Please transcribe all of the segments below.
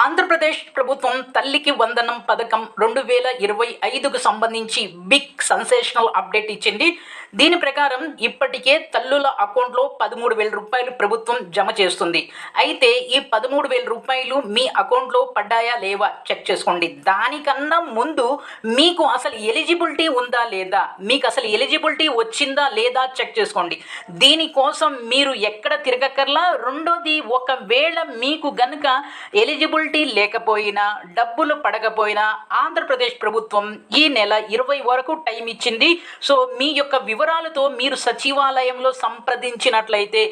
ఆంధ్రప్రదేశ్ ప్రభుత్వం తల్లికి వందనం పథకం రెండు వేల ఇరవై ఐదుకు సంబంధించి బిగ్ సెన్సేషనల్ అప్డేట్ ఇచ్చింది. దీని ప్రకారం ఇప్పటికే తల్లుల అకౌంట్లో పదమూడు వేల రూపాయలు ప్రభుత్వం జమ చేస్తుంది. అయితే ఈ పదమూడు వేల రూపాయలు మీ అకౌంట్లో పడ్డాయా లేవా చెక్ చేసుకోండి. దానికన్నా ముందు మీకు అసలు ఎలిజిబిలిటీ ఉందా లేదా? మీకు అసలు ఎలిజిబిలిటీ వచ్చిందా లేదా చెక్ చేసుకోండి. దీనికోసం మీరు ఎక్కడ తిరగక్కర్లా? రెండోది ఒకవేళ మీకు గనుక ఎలిజిబిలిటీ లేకపోయినా డబ్బులు పడకపోయినా ఆంధ్రప్రదేశ్ ప్రభుత్వం ఈ నెల ఇరవై వరకు టైం ఇచ్చింది. సో మీ యొక్క వివరాలతో మీరు సచివాలయంలో సంప్రదించినట్లయితే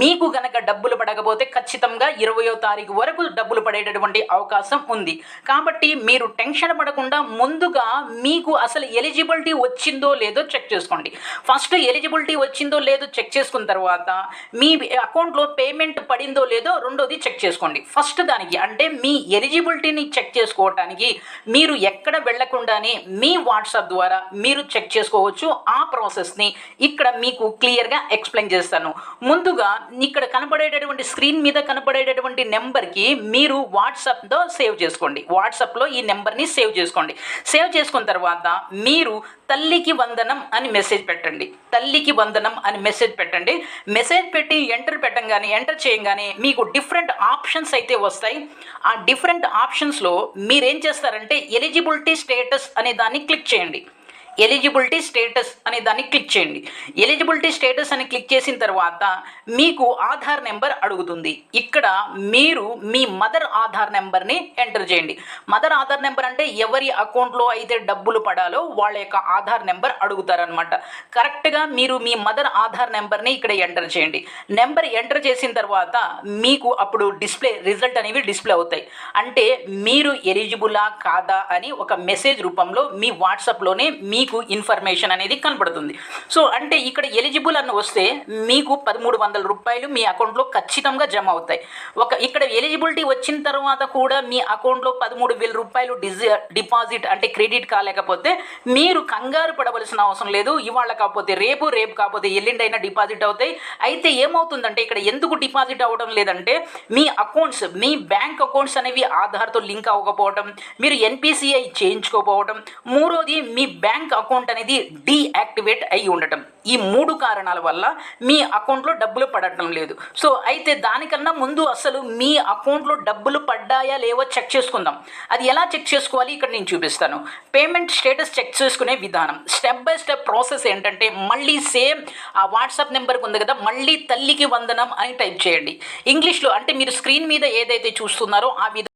మీకు గనక డబ్బులు పడకపోతే ఖచ్చితంగా ఇరవయో తారీఖు వరకు డబ్బులు పడేటటువంటి అవకాశం ఉంది. కాబట్టి మీరు టెన్షన్ పడకుండా ముందుగా మీకు అసలు ఎలిజిబిలిటీ వచ్చిందో లేదో చెక్ చేసుకోండి. ఫస్ట్ ఎలిజిబిలిటీ వచ్చిందో లేదో చెక్ చేసుకున్న తర్వాత మీ అకౌంట్లో పేమెంట్ పడిందో లేదో రెండోది చెక్ చేసుకోండి. ఫస్ట్ దానికి అంటే మీ ఎలిజిబిలిటీని చెక్ చేసుకోవటానికి మీరు ఎక్కడ వెళ్ళకుండానే మీ వాట్సాప్ ద్వారా మీరు చెక్ చేసుకోవచ్చు. ఆ ప్రాసెస్ని ఇక్కడ మీకు క్లియర్గా ఎక్స్ప్లెయిన్ చేస్తాను. ముందుగా ఇక్కడ కనపడేటటువంటి స్క్రీన్ మీద కనపడేటటువంటి నెంబర్కి మీరు వాట్సాప్తో సేవ్ చేసుకోండి. వాట్సాప్లో ఈ నెంబర్ని సేవ్ చేసుకోండి. సేవ్ చేసుకున్న తర్వాత మీరు తల్లికి వందనం అని మెసేజ్ పెట్టండి. తల్లికి వందనం అని మెసేజ్ పెట్టండి. మెసేజ్ పెట్టి ఎంటర్ పెట్టంగానే ఎంటర్ చేయగానే మీకు డిఫరెంట్ ఆప్షన్స్ అయితే వస్తాయి. ఆ ఆ డిఫరెంట్ ఆప్షన్స్లో మీరేం చేస్తారంటే ఎలిజిబిలిటీ స్టేటస్ అనే దాన్ని క్లిక్ చేయండి. ఎలిజిబిలిటీ స్టేటస్ అనే దాన్ని క్లిక్ చేయండి. ఎలిజిబిలిటీ స్టేటస్ అని క్లిక్ చేసిన తర్వాత మీకు ఆధార్ నెంబర్ అడుగుతుంది. ఇక్కడ మీరు మీ మదర్ ఆధార్ నెంబర్ని ఎంటర్ చేయండి. మదర్ ఆధార్ నెంబర్ అంటే ఎవరి అకౌంట్లో అయితే డబ్బులు పడాలో వాళ్ళ యొక్క ఆధార్ నెంబర్ అడుగుతారనమాట కరెక్ట్గా మీరు మీ మదర్ ఆధార్ నెంబర్ని ఇక్కడ ఎంటర్ చేయండి. నెంబర్ ఎంటర్ చేసిన తర్వాత మీకు అప్పుడు డిస్ప్లే రిజల్ట్ అనేవి డిస్ప్లే అవుతాయి. అంటే మీరు ఎలిజిబులా కాదా అని ఒక మెసేజ్ రూపంలో మీ వాట్సాప్లోనే మీకు ఇన్ఫర్మేషన్ అనేది కనబడుతుంది. సో అంటే ఇక్కడ ఎలిజిబుల్ అని వస్తే మీకు పదమూడు వందల రూపాయలు మీ అకౌంట్లో ఖచ్చితంగా జమ అవుతాయి. ఒక ఇక్కడ ఎలిజిబిలిటీ వచ్చిన తర్వాత కూడా మీ అకౌంట్లో పదమూడు వేల రూపాయలు డిజి డిపాజిట్ అంటే క్రెడిట్ కాలేకపోతే మీరు కంగారు పడవలసిన అవసరం లేదు. ఇవాళ కాకపోతే రేపు రేపు కాకపోతే ఎల్లుండైనా డిపాజిట్ అవుతాయి. అయితే ఏమవుతుందంటే ఇక్కడ ఎందుకు డిపాజిట్ అవ్వడం లేదంటే మీ అకౌంట్స్ మీ బ్యాంక్ అకౌంట్స్ అనేవి ఆధార్తో లింక్ అవ్వకపోవడం మీరు ఎన్పిసిఐ చేయించుకోకపోవడం మూడోది మీ బ్యాంక్ బ్యాంక్ అకౌంట్ అనేది డీయాక్టివేట్ అయి ఉండటం. ఈ మూడు కారణాల వల్ల మీ అకౌంట్లో డబ్బులు పడటం లేదు. సో అయితే దానికన్నా ముందు అసలు మీ అకౌంట్లో డబ్బులు పడ్డాయా లేవో చెక్ చేసుకుందాం. అది ఎలా చెక్ చేసుకోవాలి? ఇక్కడ నేను చూపిస్తాను. పేమెంట్ స్టేటస్ చెక్ చేసుకునే విధానం. స్టెప్ బై స్టెప్ ప్రాసెస్ ఏంటంటే మళ్ళీ సేమ్ ఆ వాట్సాప్ నెంబర్కి ఉంది కదా మళ్ళీ తల్లికి వందనం అని టైప్ చేయండి. ఇంగ్లీష్లో అంటే మీరు స్క్రీన్ మీద ఏదైతే చూస్తున్నారో ఆ విధంగా